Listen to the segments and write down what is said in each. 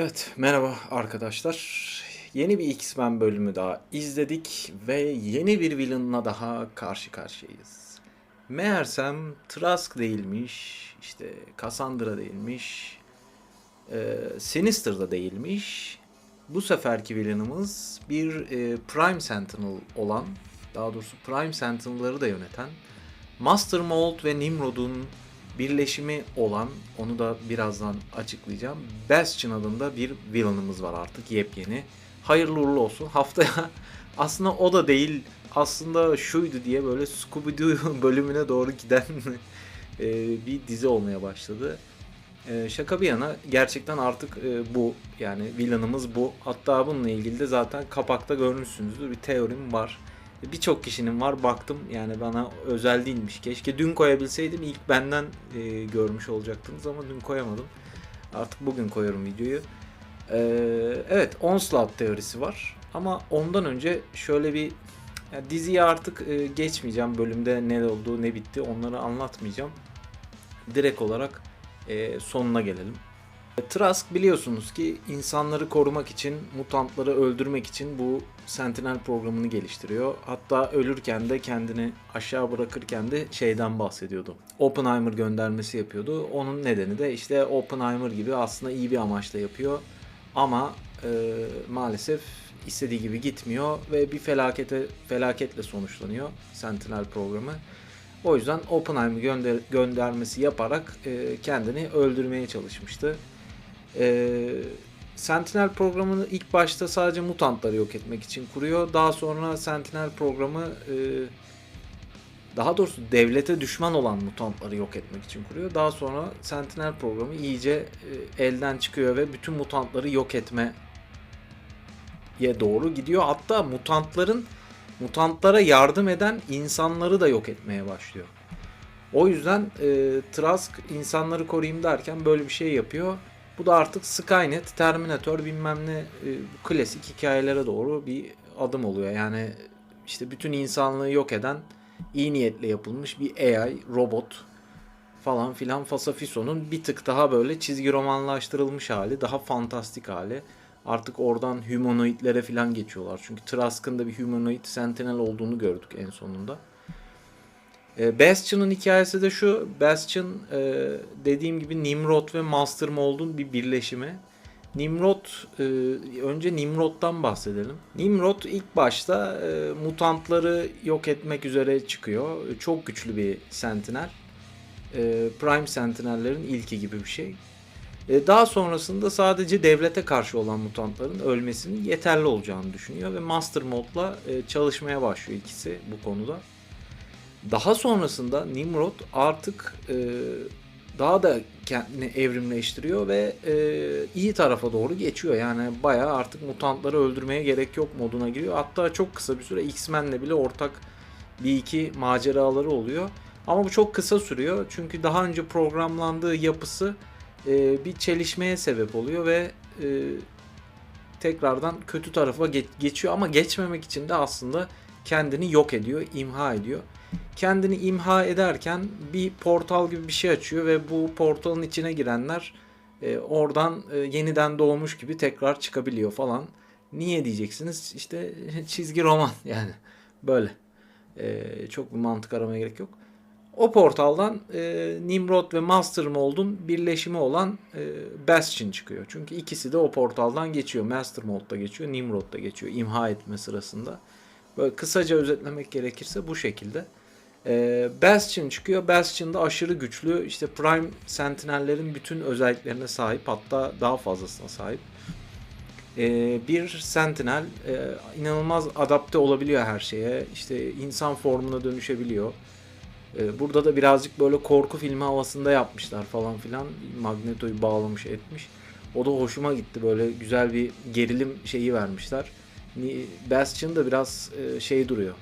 Evet, merhaba arkadaşlar. Yeni bir X-Men bölümü daha izledik ve yeni bir villain'la daha karşı karşıyayız. Meğersem Trask değilmiş, işte Cassandra değilmiş, e, Sinister da değilmiş. Bu seferki villain'ımız bir e, Prime Sentinel olan, daha doğrusu Prime Sentinel'ları da yöneten Master Mold ve Nimrod'un birleşimi olan, onu da birazdan açıklayacağım. Bastion adında bir villain'ımız var artık yepyeni. Hayırlı uğurlu olsun. Haftaya aslında o da değil, aslında şuydu diye böyle Scooby-Doo bölümüne doğru giden e, bir dizi olmaya başladı. E, şaka bir yana gerçekten artık e, bu yani villain'ımız bu. Hatta bununla ilgili de zaten kapakta görmüşsünüzdür bir teorim var. Birçok kişinin var baktım yani bana özel değilmiş. Keşke dün koyabilseydim ilk benden e, görmüş olacaktınız ama dün koyamadım. Artık bugün koyarım videoyu. E, evet Onslaught teorisi var ama ondan önce şöyle bir yani diziye artık e, geçmeyeceğim bölümde ne oldu ne bitti onları anlatmayacağım. Direkt olarak e, sonuna gelelim. Trask biliyorsunuz ki insanları korumak için, mutantları öldürmek için bu Sentinel programını geliştiriyor. Hatta ölürken de kendini aşağı bırakırken de şeyden bahsediyordu. Oppenheimer göndermesi yapıyordu. Onun nedeni de işte Oppenheimer gibi aslında iyi bir amaçla yapıyor. Ama e, maalesef istediği gibi gitmiyor ve bir felakete felaketle sonuçlanıyor Sentinel programı. O yüzden Oppenheimer gönder göndermesi yaparak e, kendini öldürmeye çalışmıştı. E, Sentinel programını ilk başta sadece mutantları yok etmek için kuruyor. Daha sonra Sentinel programı e, daha doğrusu devlete düşman olan mutantları yok etmek için kuruyor. Daha sonra Sentinel programı iyice e, elden çıkıyor ve bütün mutantları yok etmeye doğru gidiyor. Hatta mutantların mutantlara yardım eden insanları da yok etmeye başlıyor. O yüzden e, Trask insanları koruyayım derken böyle bir şey yapıyor. Bu da artık Skynet, Terminator bilmem ne e, klasik hikayelere doğru bir adım oluyor. Yani işte bütün insanlığı yok eden iyi niyetle yapılmış bir AI, robot falan filan Fasafison'un bir tık daha böyle çizgi romanlaştırılmış hali, daha fantastik hali. Artık oradan humanoidlere falan geçiyorlar. Çünkü Trask'ın da bir humanoid sentinel olduğunu gördük en sonunda. E, Bastion'ın hikayesi de şu. Bastion e, dediğim gibi Nimrod ve Master Mold'un bir birleşimi. Nimrod, e, önce Nimrod'dan bahsedelim. Nimrod ilk başta e, mutantları yok etmek üzere çıkıyor. Çok güçlü bir sentinel. E, Prime Sentinel'lerin ilki gibi bir şey. E, daha sonrasında sadece devlete karşı olan mutantların ölmesinin yeterli olacağını düşünüyor ve Master Mold'la e, çalışmaya başlıyor ikisi bu konuda. Daha sonrasında Nimrod artık e, daha da kendini evrimleştiriyor ve e, iyi tarafa doğru geçiyor. Yani bayağı artık mutantları öldürmeye gerek yok moduna giriyor. Hatta çok kısa bir süre X-Men'le bile ortak bir iki maceraları oluyor. Ama bu çok kısa sürüyor. Çünkü daha önce programlandığı yapısı e, bir çelişmeye sebep oluyor ve e, tekrardan kötü tarafa geç, geçiyor. Ama geçmemek için de aslında kendini yok ediyor, imha ediyor kendini imha ederken bir portal gibi bir şey açıyor ve bu portalın içine girenler e, oradan e, yeniden doğmuş gibi tekrar çıkabiliyor falan. Niye diyeceksiniz? İşte çizgi roman yani böyle. E, çok bir mantık aramaya gerek yok. O portaldan e, Nimrod ve Master Mold'un birleşimi olan e, Bastion çıkıyor. Çünkü ikisi de o portaldan geçiyor. Master Mold da geçiyor, Nimrod da geçiyor imha etme sırasında. Böyle kısaca özetlemek gerekirse bu şekilde. E, Bastion çıkıyor. Bastion da aşırı güçlü. İşte Prime Sentinel'lerin bütün özelliklerine sahip. Hatta daha fazlasına sahip. E, bir Sentinel e, inanılmaz adapte olabiliyor her şeye. İşte insan formuna dönüşebiliyor. E, burada da birazcık böyle korku filmi havasında yapmışlar falan filan. Magneto'yu bağlamış etmiş. O da hoşuma gitti. Böyle güzel bir gerilim şeyi vermişler. Bastion da biraz e, şey duruyor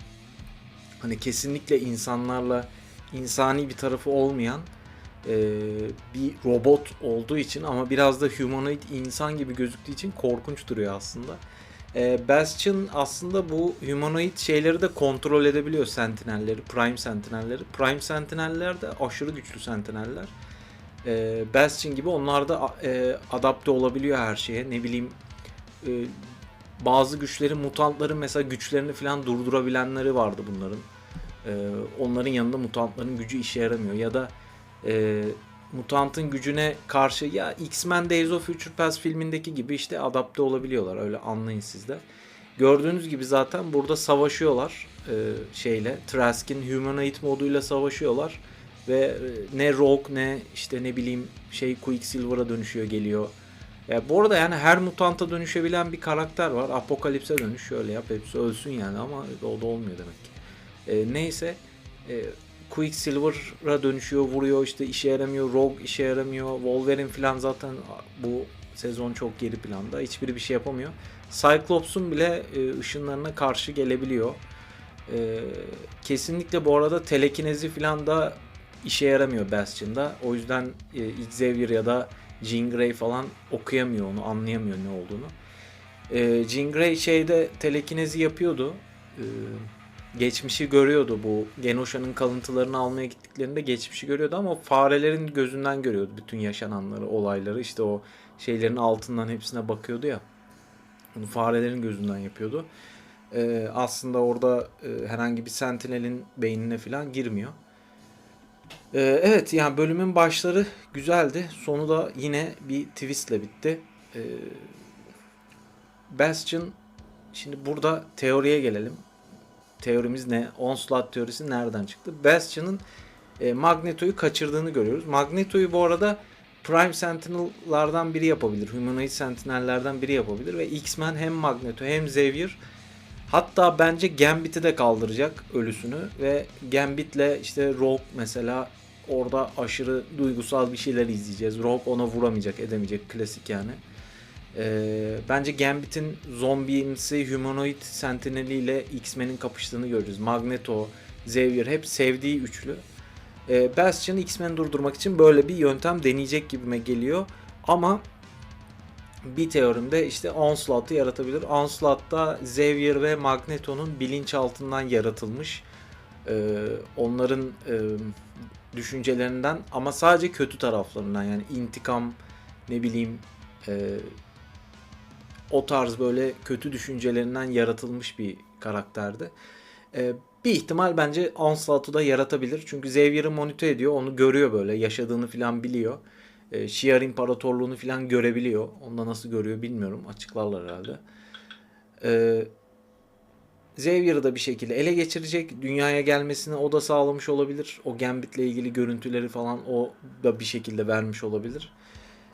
hani kesinlikle insanlarla insani bir tarafı olmayan e, bir robot olduğu için ama biraz da humanoid insan gibi gözüktüğü için korkunç duruyor aslında. E, Bastion aslında bu humanoid şeyleri de kontrol edebiliyor sentinelleri, prime sentinelleri. Prime sentineller de aşırı güçlü sentineller. e, Bastion gibi onlar da e, adapte olabiliyor her şeye. Ne bileyim e, bazı güçlerin mutantların mesela güçlerini falan durdurabilenleri vardı bunların. E, onların yanında mutantların gücü işe yaramıyor ya da e, mutantın gücüne karşı ya X-Men Days of Future Past filmindeki gibi işte adapte olabiliyorlar. Öyle anlayın siz de. Gördüğünüz gibi zaten burada savaşıyorlar e, şeyle. Trask'in humanoid moduyla savaşıyorlar ve e, ne Rogue ne işte ne bileyim şey Quicksilver'a dönüşüyor geliyor. Ya bu arada yani her mutanta dönüşebilen bir karakter var. Apokalipse dönüş şöyle yap hepsi ölsün yani ama o da olmuyor demek ki. E, neyse e, Quicksilver'a dönüşüyor, vuruyor işte işe yaramıyor. Rogue işe yaramıyor. Wolverine falan zaten bu sezon çok geri planda. Hiçbiri bir şey yapamıyor. Cyclops'un bile e, ışınlarına karşı gelebiliyor. E, kesinlikle bu arada telekinezi falan da işe yaramıyor Bastion'da. O yüzden e, Xavier ya da Jean Grey falan okuyamıyor onu, anlayamıyor ne olduğunu. E, Jean Grey şeyde telekinezi yapıyordu. E, geçmişi görüyordu bu Genosa'nın kalıntılarını almaya gittiklerinde geçmişi görüyordu ama farelerin gözünden görüyordu bütün yaşananları, olayları. İşte o şeylerin altından hepsine bakıyordu ya. Bunu farelerin gözünden yapıyordu. Ee, aslında orada e, herhangi bir sentinelin beynine falan girmiyor. Ee, evet yani bölümün başları güzeldi. Sonu da yine bir twistle bitti. Ee, Bastion şimdi burada teoriye gelelim. Teorimiz ne? Onslaught teorisi nereden çıktı? Bastion'ın e, Magneto'yu kaçırdığını görüyoruz. Magneto'yu bu arada Prime Sentinel'lardan biri yapabilir. Humanoid Sentinel'lerden biri yapabilir ve X-Men hem Magneto hem Xavier hatta bence Gambit'i de kaldıracak ölüsünü ve Gambit'le işte Rogue mesela orada aşırı duygusal bir şeyler izleyeceğiz. Rogue ona vuramayacak, edemeyecek klasik yani. Ee, bence Gambit'in zombimsi humanoid sentineliyle X-Men'in kapıştığını görürüz. Magneto, Xavier hep sevdiği üçlü. Ee, Bastion X-Men'i durdurmak için böyle bir yöntem deneyecek gibime geliyor. Ama bir teorimde işte Onslaught'ı yaratabilir. Onslaught Xavier ve Magneto'nun bilinçaltından yaratılmış. Ee, onların e, düşüncelerinden ama sadece kötü taraflarından yani intikam ne bileyim e, o tarz böyle kötü düşüncelerinden yaratılmış bir karakterdi. E, bir ihtimal bence Onslaught'u da yaratabilir. Çünkü Xavier'ı monite ediyor. Onu görüyor böyle. Yaşadığını falan biliyor. E, Shi'ar İmparatorluğunu falan görebiliyor. Onda nasıl görüyor bilmiyorum. Açıklarlar herhalde. E, Xavier'ı da bir şekilde ele geçirecek. Dünyaya gelmesini o da sağlamış olabilir. O Gambit'le ilgili görüntüleri falan o da bir şekilde vermiş olabilir.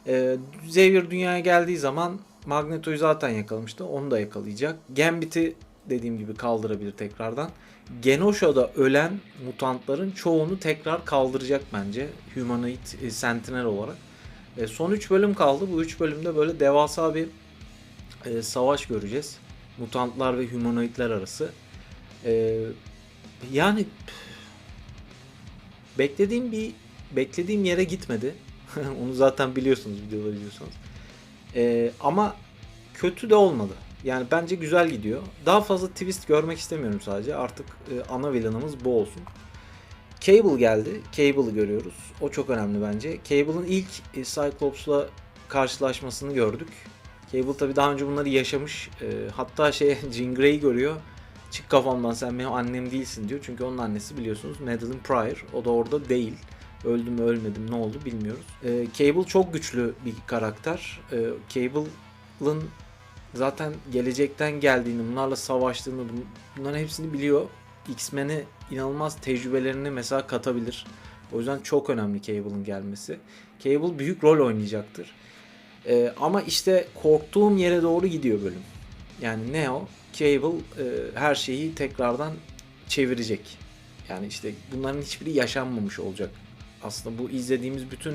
E, Xavier dünyaya geldiği zaman Magneto'yu zaten yakalamıştı. Onu da yakalayacak. Gambit'i dediğim gibi kaldırabilir tekrardan. Genosa'da ölen mutantların çoğunu tekrar kaldıracak bence. Humanoid e, Sentinel olarak. E, son 3 bölüm kaldı. Bu 3 bölümde böyle devasa bir e, savaş göreceğiz. Mutantlar ve humanoidler arası. E, yani beklediğim bir beklediğim yere gitmedi. Onu zaten biliyorsunuz videoları izliyorsanız. E, ama kötü de olmadı. Yani bence güzel gidiyor. Daha fazla twist görmek istemiyorum sadece. Artık e, ana villainımız bu olsun. Cable geldi. Cable'ı görüyoruz. O çok önemli bence. Cable'ın ilk e, Cyclops'la karşılaşmasını gördük. Cable tabi daha önce bunları yaşamış. E, hatta şey Jean Grey görüyor. Çık kafamdan sen benim annem değilsin diyor. Çünkü onun annesi biliyorsunuz Madeline Pryor. O da orada değil. Öldü mü ölmedim ne oldu bilmiyoruz. E, Cable çok güçlü bir karakter. E, Cable'ın zaten gelecekten geldiğini, bunlarla savaştığını, bunların hepsini biliyor. X-Men'e inanılmaz tecrübelerini mesela katabilir. O yüzden çok önemli Cable'ın gelmesi. Cable büyük rol oynayacaktır. Ee, ama işte korktuğum yere doğru gidiyor bölüm. Yani ne o? Cable e, her şeyi tekrardan çevirecek. Yani işte bunların hiçbiri yaşanmamış olacak. Aslında bu izlediğimiz bütün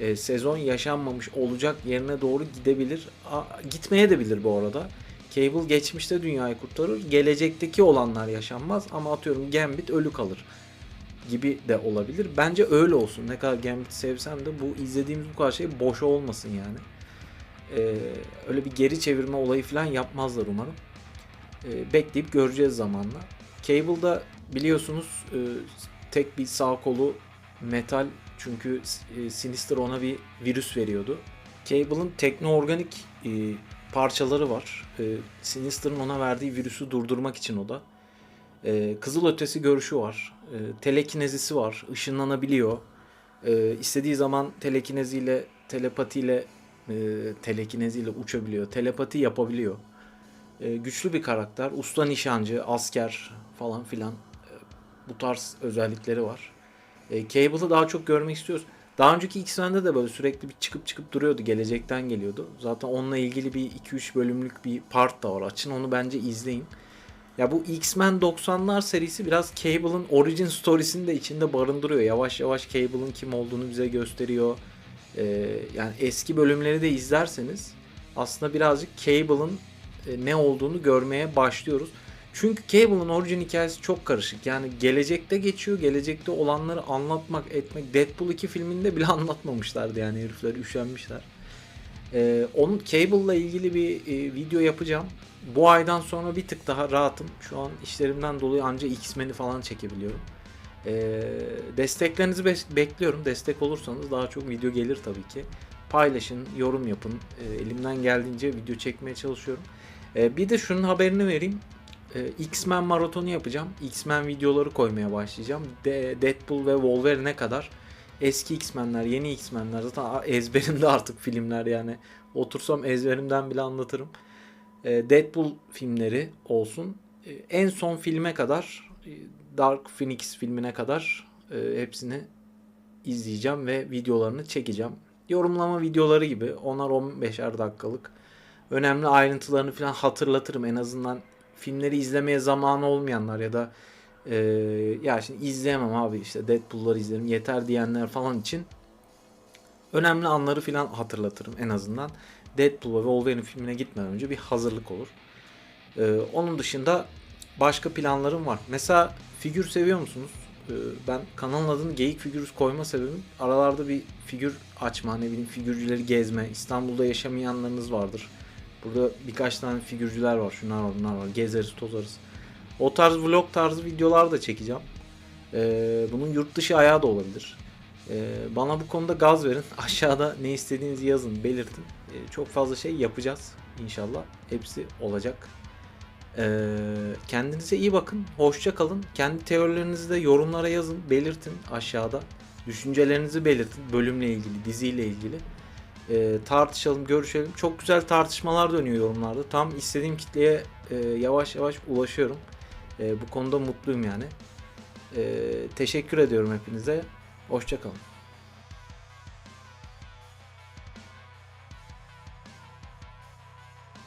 e, sezon yaşanmamış olacak yerine doğru gidebilir. A, gitmeye de bilir bu arada. Cable geçmişte dünyayı kurtarır. Gelecekteki olanlar yaşanmaz ama atıyorum Gambit ölü kalır gibi de olabilir. Bence öyle olsun. Ne kadar Gambit sevsem de bu izlediğimiz bu kadar şey boş olmasın yani. Ee, öyle bir geri çevirme olayı falan yapmazlar umarım. Ee, bekleyip göreceğiz zamanla. Cable'da biliyorsunuz e, tek bir sağ kolu metal Çünkü e, Sinister ona bir virüs veriyordu. Cable'ın teknoorganik e, parçaları var. E, Sinister'ın ona verdiği virüsü durdurmak için o da. E, kızıl ötesi görüşü var. E, telekinezisi var. Işınlanabiliyor. E, istediği zaman telekineziyle, telepatiyle e, telekineziyle uçabiliyor. Telepati yapabiliyor. E, güçlü bir karakter. Usta nişancı, asker falan filan. E, bu tarz özellikleri var. E, Cable'ı daha çok görmek istiyoruz. Daha önceki X-Men'de de böyle sürekli bir çıkıp çıkıp duruyordu. Gelecekten geliyordu. Zaten onunla ilgili bir 2-3 bölümlük bir part da var. Açın onu bence izleyin. Ya bu X-Men 90'lar serisi biraz Cable'ın origin storiesini de içinde barındırıyor. Yavaş yavaş Cable'ın kim olduğunu bize gösteriyor. Ee, yani eski bölümleri de izlerseniz aslında birazcık Cable'ın e, ne olduğunu görmeye başlıyoruz. Çünkü Cable'ın orijin hikayesi çok karışık. Yani gelecekte geçiyor. Gelecekte olanları anlatmak, etmek. Deadpool 2 filminde bile anlatmamışlardı yani herifler üşenmişler. Ee, onun Cable'la ilgili bir e, video yapacağım. Bu aydan sonra bir tık daha rahatım. Şu an işlerimden dolayı ancak X-Men'i falan çekebiliyorum. Ee, desteklerinizi be- bekliyorum. Destek olursanız daha çok video gelir tabii ki. Paylaşın, yorum yapın. Ee, elimden geldiğince video çekmeye çalışıyorum. Ee, bir de şunun haberini vereyim. Ee, X-Men maratonu yapacağım. X-Men videoları koymaya başlayacağım. De- Deadpool ve Wolverine kadar eski X-Men'ler, yeni X-Men'ler zaten ezberimde artık filmler yani. Otursam ezberimden bile anlatırım. Ee, Deadpool filmleri olsun. Ee, En son filme kadar e, Dark Phoenix filmine kadar e, hepsini izleyeceğim ve videolarını çekeceğim. Yorumlama videoları gibi 10'ar 15'er dakikalık önemli ayrıntılarını falan hatırlatırım en azından filmleri izlemeye zamanı olmayanlar ya da e, ya şimdi izleyemem abi işte Deadpool'ları izlerim yeter diyenler falan için önemli anları falan hatırlatırım en azından. Deadpool ve Wolverine filmine gitmeden önce bir hazırlık olur. Ee, onun dışında başka planlarım var. Mesela figür seviyor musunuz? Ee, ben kanalın adını Geyik Figürüz koyma sebebim aralarda bir figür açma, ne bileyim figürcüleri gezme. İstanbul'da yaşamayanlarınız vardır. Burada birkaç tane figürcüler var. Şunlar var, bunlar var. Gezeriz, tozarız. O tarz vlog tarzı videolar da çekeceğim. Ee, bunun yurt dışı ayağı da olabilir. Ee, bana bu konuda gaz verin. Aşağıda ne istediğinizi yazın, belirtin. Ee, çok fazla şey yapacağız inşallah. Hepsi olacak. Ee, kendinize iyi bakın. Hoşça kalın. Kendi teorilerinizi de yorumlara yazın. Belirtin aşağıda. Düşüncelerinizi belirtin. Bölümle ilgili, diziyle ilgili. Ee, tartışalım, görüşelim. Çok güzel tartışmalar dönüyor yorumlarda. Tam istediğim kitleye e, yavaş yavaş ulaşıyorum. E, bu konuda mutluyum yani. E, teşekkür ediyorum hepinize. Hoşça kalın.